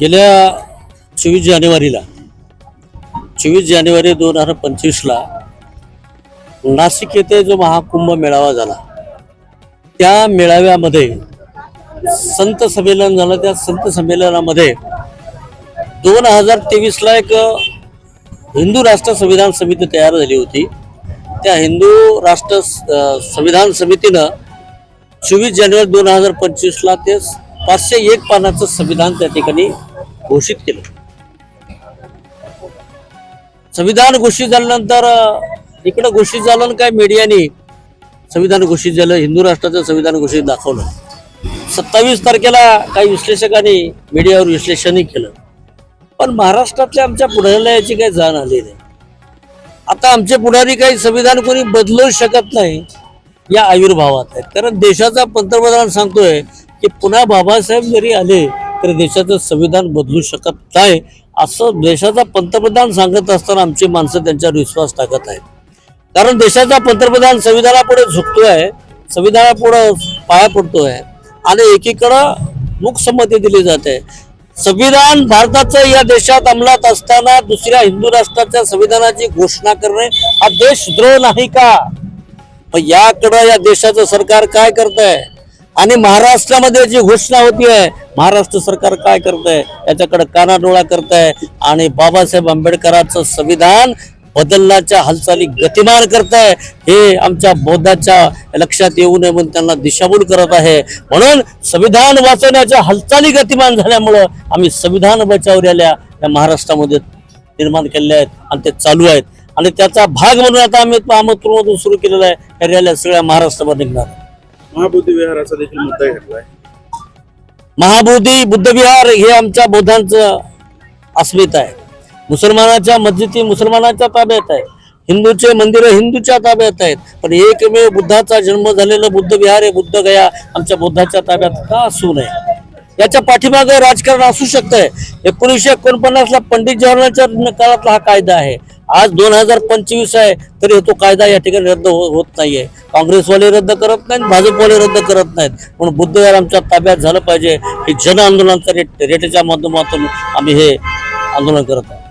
गेल्या चोवीस जानेवारीला चोवीस जानेवारी दोन हजार पंचवीसला नाशिक येथे जो महाकुंभ मेळावा झाला त्या मेळाव्यामध्ये संत संमेलन झालं. त्या संत संमेलनामध्ये दोन हजार तेवीसला एक हिंदू राष्ट्र संविधान समिती तयार झाली होती. त्या हिंदू राष्ट्र संविधान समितीनं चोवीस जानेवारी दोन हजार पंचवीसला ते पाचशे एक पानाचं संविधान त्या ठिकाणी घोषित केलं. संविधान घोषित झाल्यानंतर इकडं घोषित झालं आणि काय मीडियाने संविधान घोषित झालं हिंदू राष्ट्राचं संविधान घोषित दाखवलं. सत्तावीस तारखेला काही विश्लेषकांनी मीडियावर विश्लेषणही केलं. पण महाराष्ट्रातल्या आमच्या पुढाऱ्याला याची काही जाण आली नाही. आता आमचे पुढारी काही संविधान कोणी बदलू शकत नाही या आविर्भावात आहेत. कारण देशाचा पंतप्रधान सांगतोय की पुन्हा बाबासाहेब जरी आले तर देशाचं संविधान बदलू शकत नाही असं देशाचा पंतप्रधान सांगत असताना आमची माणसं त्यांच्यावर विश्वास टाकत आहेत. कारण देशाचा पंतप्रधान संविधानापुढे झुकतोय संविधानापुढे पाया पडतोय आणि एकीकडं मुखसंमती दिली जाते. संविधान भारताचं या देशात अंमलात असताना दुसऱ्या हिंदू राष्ट्राच्या संविधानाची घोषणा करणे हा देशद्रोह नाही का? पण याकडं या देशाचं सरकार काय करत आहे आणि महाराष्ट्रामध्ये जी घोषणा होती आहे महाराष्ट्र सरकार काय करत आहे याच्याकडे कानाडोळा करत आहे आणि बाबासाहेब आंबेडकरांचं संविधान बदलण्याच्या हालचाली गतिमान करत आहे हे आमच्या बौद्धाच्या लक्षात येऊ नये म्हणून त्यांना दिशाभूल करत आहे. म्हणून संविधान वाचवण्याच्या हालचाली गतिमान झाल्यामुळं आम्ही संविधान बचाव रॅल्या या महाराष्ट्रामध्ये निर्माण केलेल्या आहेत आणि ते चालू आहेत. आणि त्याचा भाग म्हणून आता आम्ही अहमदपूरमधून सुरू केलेला आहे या रॅल्या सगळ्या महाराष्ट्रामध्ये निघणार. महाबोधी विहाराचा देखील मुद्दा घेतलाय. महाबोधी बुद्धविहार हे आमच्या बौद्धांचं अस्मिता आहे. मुसलमानाच्या मस्जिदी मुसलमानाच्या ताब्यात आहे. हिंदूचे मंदिरं हिंदूच्या ताब्यात आहेत. पण एकमेव बुद्धाचा जन्म झालेलं बुद्ध विहार हे बुद्ध गया आमच्या बुद्धाच्या ताब्यात का असू नये? याच्या पाठीमागे राजकारण असू शकतंय. एकोणीसशे एकोणपन्नासला पंडित जवाहरलालच्या काळातला हा कायदा आहे. आज दोन हजार पंचवीस आहे तरी तो कायदा या ठिकाणी रद्द हो- होत नाहीये. काँग्रेसवाले रद्द करत नाहीत भाजपवाले रद्द करत नाहीत. म्हणून बुद्धवार आमच्या ताब्यात झालं पाहिजे. हे जन आंदोलनाच्या रेट रेटेच्या माध्यमातून आम्ही हे आंदोलन करत आहोत.